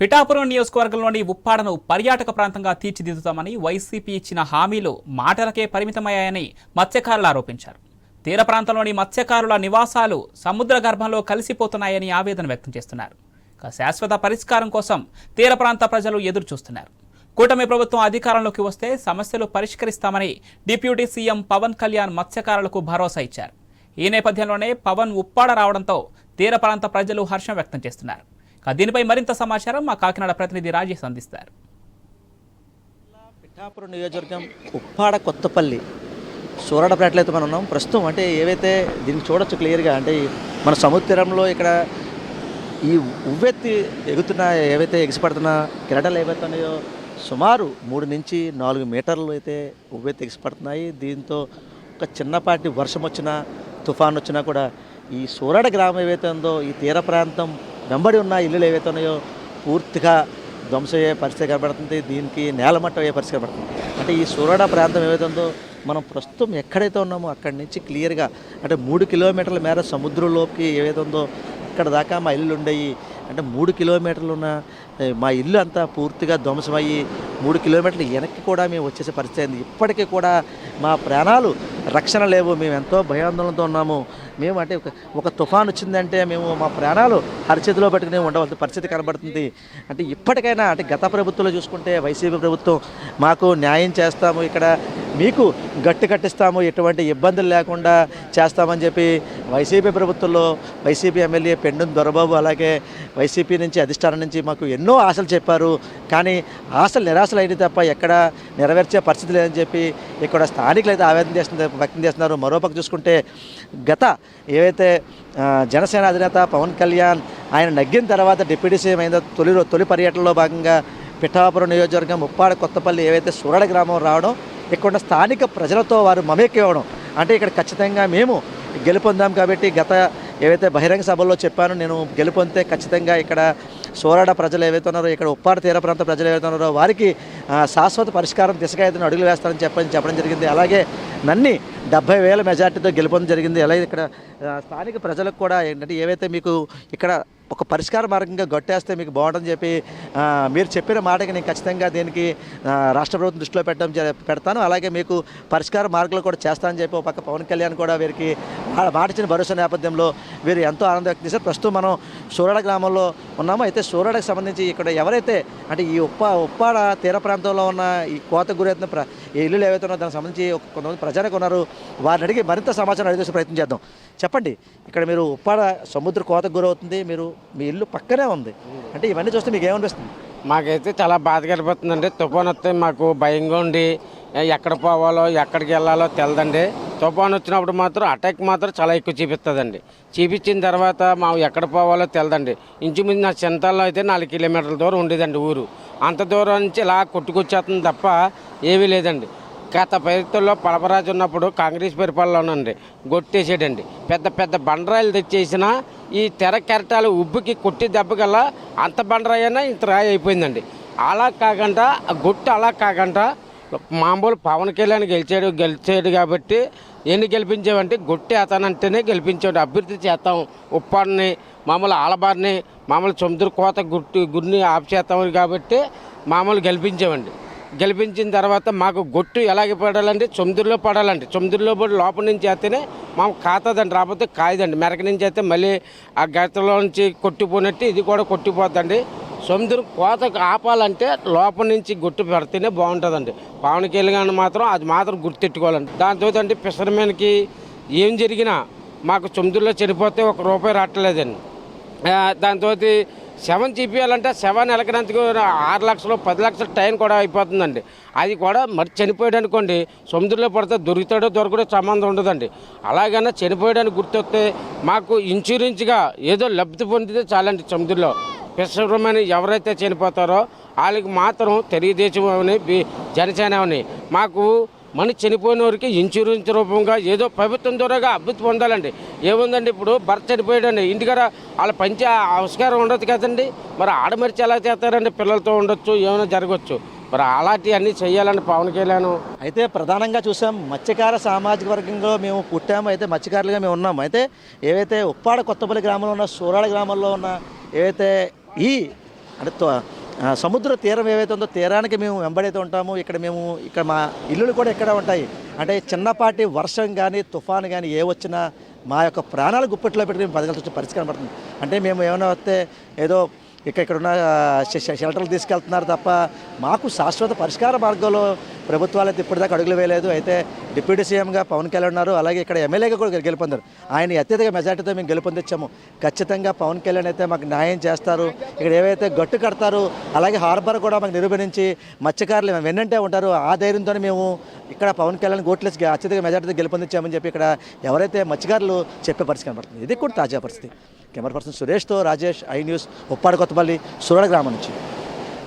పిఠాపురం నియోజకవర్గంలోని ఉప్పాడను పర్యాటక ప్రాంతంగా తీర్చిదిద్దుతామని వైసీపీ ఇచ్చిన హామీలు మాటలకే పరిమితమయ్యాయని మత్స్యకారులు ఆరోపించారు. తీర ప్రాంతంలోని మత్స్యకారుల నివాసాలు సముద్ర గర్భంలో కలిసిపోతున్నాయని ఆవేదన వ్యక్తం చేస్తున్నారు. ఇక శాశ్వత పరిష్కారం కోసం తీర ప్రాంత ప్రజలు ఎదురు చూస్తున్నారు కూటమి ప్రభుత్వం అధికారంలోకి వస్తే సమస్యలు పరిష్కరిస్తామని డిప్యూటీ సీఎం పవన్ కళ్యాణ్ మత్స్యకారులకు భరోసా ఇచ్చారు. ఈ నేపథ్యంలోనే పవన్ ఉప్పాడ రావడంతో తీర ప్రాంత ప్రజలు హర్షం వ్యక్తం చేస్తున్నారు. దీనిపై మరింత సమాచారం మా కాకినాడ ప్రతినిధి రాజేష్ అందిస్తారు. పిఠాపురం నియోజకవర్గం ఉప్పాడ కొత్తపల్లి సూరడపేటలో అయితే మనం ఉన్నాం. ప్రస్తుతం అంటే ఏవైతే దీన్ని చూడొచ్చు క్లియర్గా అంటే మన సముద్రంలో ఇక్కడ ఈ ఉవ్వెత్తి ఎగుతున్న ఏవైతే ఎగిసిపడుతున్న కిరటలు ఏవైతే ఉన్నాయో సుమారు మూడు నుంచి నాలుగు మీటర్లు అయితే ఉవ్వెత్తి ఎగిసిపడుతున్నాయి. దీంతో ఒక చిన్నపాటి వర్షం వచ్చినా తుఫాన్ వచ్చినా కూడా ఈ సూరడ గ్రామం ఏవైతే ఉందో ఈ తీర ప్రాంతం వెంబడి ఉన్న ఇల్లులు ఏవైతే ఉన్నాయో పూర్తిగా ధ్వంసయ్యే పరిస్థితి కనబడుతుంది. దీనికి నేలమట్టం అయ్యే పరిస్థితి కనబడుతుంది. అంటే ఈ సూరడ ప్రాంతం ఏవైతే ఉందో మనం ప్రస్తుతం ఎక్కడైతే ఉన్నామో అక్కడి నుంచి క్లియర్గా అంటే మూడు కిలోమీటర్ల మేర సముద్రంలోకి ఏవైతే ఉందో అక్కడ దాకా మా ఇల్లు ఉండేవి అంటే మూడు కిలోమీటర్లు ఉన్న మా ఇల్లు అంతా పూర్తిగా ధ్వంసమయ్యి మూడు కిలోమీటర్లు వెనక్కి కూడా మేము వచ్చేసే పరిస్థితి అయింది. ఇప్పటికీ కూడా మా ప్రాణాలు రక్షణ లేవు. మేము ఎంతో భయాందోళనతో ఉన్నాము. మేము అంటే ఒక ఒక తుఫాన్ వచ్చిందంటే మేము మా ప్రాణాలు హరిచేతిలో పెట్టుకుని ఉండవలసిన పరిస్థితి కనబడుతుంది. అంటే ఇప్పటికైనా అంటే గత ప్రభుత్వంలో చూసుకుంటే వైసీపీ ప్రభుత్వం మాకు న్యాయం చేస్తాము. ఇక్కడ మీకు గట్టి కట్టిస్తాము ఎటువంటి ఇబ్బందులు లేకుండా చేస్తామని చెప్పి వైసీపీ ప్రభుత్వంలో వైసీపీ ఎమ్మెల్యే పెండున్ దొరబాబు అలాగే వైసీపీ నుంచి అధిష్టానం నుంచి మాకు ఎన్నో ఆశలు చెప్పారు. కానీ ఆశలు నిరాశలు అయినాయి తప్ప ఎక్కడ నెరవేర్చే పరిస్థితి లేదని చెప్పి ఇక్కడ స్థానికులు అయితే ఆవేదన చేస్తున్నారు వ్యక్తం చేస్తున్నారు. మరోపక్క చూసుకుంటే గత ఏవైతే జనసేన అధినేత పవన్ కళ్యాణ్ ఆయన నగ్గిన తర్వాత డిప్యూటీ సీఎం అయిన తొలి తొలి పర్యటనలో భాగంగా పిఠాపురం నియోజకవర్గం ముప్పాడ కొత్తపల్లి ఏవైతే సూరడ గ్రామం రావడం ఇక్కడ ఉన్న స్థానిక ప్రజలతో వారు మమేకివ్వడం ఇవ్వడం అంటే ఇక్కడ ఖచ్చితంగా మేము గెలుపొందాం కాబట్టి గత ఏవైతే బహిరంగ సభల్లో చెప్పానో నేను గెలుపొందితే ఖచ్చితంగా ఇక్కడ సోరాడ ప్రజలు ఏవైతే ఉన్నారో ఇక్కడ ఉప్పాడ తీర ప్రాంత ప్రజలు ఏవైతే ఉన్నారో వారికి శాశ్వత పరిష్కారం దిశగా అయితే అడుగులు వేస్తారని చెప్పని చెప్పడం జరిగింది. అలాగే నన్ని డెబ్బై వేల మెజార్టీతో గెలుపొందడం జరిగింది. అలాగే ఇక్కడ స్థానిక ప్రజలకు కూడా ఏంటంటే ఏవైతే మీకు ఇక్కడ ఒక పరిష్కార మార్గంగా గొట్టేస్తే మీకు బాగుంటుందని చెప్పి మీరు చెప్పిన మాటకి నేను ఖచ్చితంగా దీనికి రాష్ట్ర ప్రభుత్వం దృష్టిలో పెట్టడం జ- పెడతాను. అలాగే మీకు పరిష్కార మార్గాలు కూడా చేస్తానని చెప్పి ఒక పక్క పవన్ కళ్యాణ్ కూడా వీరికి మా- మాట ఇచ్చిన భరోసా నేపథ్యంలో వీరు ఎంతో ఆనందం వ్యక్తం చేశారు. ప్రస్తుతం మనం సూరడ గ్రామంలో ఉన్నాము. అయితే సూరడకు సంబంధించి ఇక్కడ ఎవరైతే అంటే ఈ ఉప్ప ఉప్పాడ తీర ప్రాంతంలో ఉన్న ఈ కోత గురైతున్న ప్ర ఈ ఇల్లులు ఏవైతే ఉన్నాయో దానికి సంబంధించి కొంతమంది ప్రజలకు ఉన్నారు. వారిని అడిగి మరింత సమాచారం అడిగేసి ప్రయత్నం చేద్దాం. చెప్పండి ఇక్కడ మీరు ఉప్పాడ సముద్ర కోతకు గురవుతుంది. మీరు మీ ఇల్లు పక్కనే ఉంది. అంటే ఇవన్నీ చూస్తే మీకు ఏమనిపిస్తుంది? మాకైతే చాలా బాధ కలిపిస్తుందండి తుఫాన్ వస్తే మాకు భయంగా ఉండి ఎక్కడ పోవాలో ఎక్కడికి వెళ్ళాలో తెలదండి. తుఫాన్ వచ్చినప్పుడు మాత్రం అటాక్ మాత్రం చాలా ఎక్కువ చూపిస్తుందండి. చూపించిన తర్వాత మా ఎక్కడ పోవాలో తెలదండి. ఇంచుమించు నా చింతల్లో అయితే నాలుగు కిలోమీటర్ల దూరం ఉండేదండి ఊరు. అంత దూరం నుంచి ఇలా కొట్టుకొచ్చేస్తుంది తప్ప ఏమీ లేదండి. గత పరిస్థితుల్లో పలపరాజు ఉన్నప్పుడు కాంగ్రెస్ పరిపాలనలోనండి గొట్టేసాడండి పెద్ద పెద్ద బండరాయిలు తెచ్చేసిన ఈ తెర కెరటాలు ఉబ్బుకి కొట్టి దెబ్బకల్లా అంత బండరాయి అయినా ఇంత రాయి అయిపోయిందండి. అలా కాకుండా గొట్టు అలా కాకుండా మామూలు పవన్ కళ్యాణ్ గెలిచాడు గెలిచాడు కాబట్టి ఎన్ని గెలిపించామంటే గొట్టి అతనంటేనే గెలిపించాడు అభివృద్ధి చేస్తాం ఉప్పాడిని మామూలు ఆలబారిని మామూలు సముద్ర కోత గుట్టి గుడిని ఆఫ్ చేస్తాం కాబట్టి మామూలు గెలిపించామండి. గెలిపించిన తర్వాత మాకు గొట్టు ఎలాగ పడాలంటే సముద్రంలో పడాలండి. సముద్రంలో పడి లోపల నుంచి వేస్తేనే మాకు కాతదండి రాకపోతే కాయదండి. మెరక నుంచి అయితే మళ్ళీ ఆ గతలో నుంచి కొట్టిపోయినట్టు ఇది కూడా కొట్టిపోద్దండి సముద్రం కోతకు ఆపాలంటే లోపల నుంచి గుట్టు పెడితేనే బాగుంటుందండి. పవన్ కళ్యాణ్ మాత్రం అది మాత్రం గుర్తెట్టుకోవాలండి దాంతో అంటే ఫిషర్మెన్కి ఏం జరిగినా మాకు సముద్రంలో చనిపోతే ఒక రూపాయి రావట్లేదండి. దాంతో సెవెన్ చూపించాలంటే సెవెన్ ఎలకడానికి ఆరు లక్షలు పది లక్షల టైం కూడా అయిపోతుందండి. అది కూడా మరి చనిపోయాడు అనుకోండి సముద్రంలో పడితే దొరుకుతాడో దొరకడో సంబంధం ఉండదండి. అలాగైనా చనిపోయాడని గుర్తొస్తే మాకు ఇన్సూరెన్స్గా ఏదో లబ్ధి పొందితే చాలండి సముద్రంలో విశ్వమని ఎవరైతే చనిపోతారో వాళ్ళకి మాత్రం తెలుగుదేశం అవని జనసేన అవని మాకు మన చనిపోయిన వారికి ఇన్సూరెన్స్ రూపంగా ఏదో ప్రభుత్వం ద్వారాగా అభివృద్ధి పొందాలండి. ఏముందండి ఇప్పుడు భర్త చనిపోయాడండి. ఇంటికాడ వాళ్ళ పంచే ఆవిష్కారం ఉండదు కదండి. మరి ఆడమరిచి ఎలా చేస్తారండి? పిల్లలతో ఉండొచ్చు ఏమైనా జరగవచ్చు మరి అలాంటివి అన్నీ చేయాలని పవన్ కళ్యాణ్. అయితే ప్రధానంగా చూసాం మత్స్యకార సామాజిక వర్గంలో మేము పుట్టాము. అయితే మత్స్యకారులుగా మేము ఉన్నాము. అయితే ఏవైతే ఉప్పాడ కొత్తపల్లి గ్రామంలో ఉన్న సూరాడ గ్రామంలో ఉన్న ఏవైతే ఈ అంటే సముద్ర తీరం ఏవైతే ఉందో తీరానికి మేము వెంబడైతే ఉంటాము. ఇక్కడ మేము ఇక్కడ మా ఇల్లులు కూడా ఇక్కడ ఉంటాయి. అంటే చిన్నపాటి వర్షం కానీ తుఫాను కానీ ఏ వచ్చినా మా యొక్క ప్రాణాలు గుప్పట్లో పెట్టి మేము బతకాల్సి వచ్చే పరిస్థితి పడుతుంది అంటే మేము ఏమైనా వస్తే ఏదో ఇక్కడ ఇక్కడ ఉన్న షెల్టర్లు తీసుకెళ్తున్నారు తప్ప మాకు శాశ్వత పరిష్కార మార్గంలో ప్రభుత్వాలు అయితే ఇప్పటిదాకా అడుగులు వేయలేదు. అయితే డిప్యూటీ సీఎంగా పవన్ కళ్యాణ్ ఉన్నారు. అలాగే ఇక్కడ ఎమ్మెల్యేగా కూడా గెలుపొందారు. ఆయన అత్యధిక మెజార్టీతో మేము గెలుపొందించాము. ఖచ్చితంగా పవన్ కళ్యాణ్ అయితే మాకు న్యాయం చేస్తారు. ఇక్కడ ఏవైతే గట్టు కడతారు అలాగే హార్బర్ కూడా మాకు నిరూపణించి మత్స్యకారులు వెన్నంటే ఉంటారు. ఆ ధైర్యంతోనే మేము ఇక్కడ పవన్ కళ్యాణ్ గోట్లెస్ అత్యధిక మెజార్టీతో గెలుపొందించామని చెప్పి ఇక్కడ ఎవరైతే మత్స్యకారులు చెప్పే పరిస్థితి కనబడుతుంది ఇది కూడా తాజా పరిస్థితి. కెమెరా పర్సన్ సురేష్తో రాజేష్ ఐ న్యూస్ ఉప్పాడ కొత్తపల్లి సురడ గ్రామం నుంచి.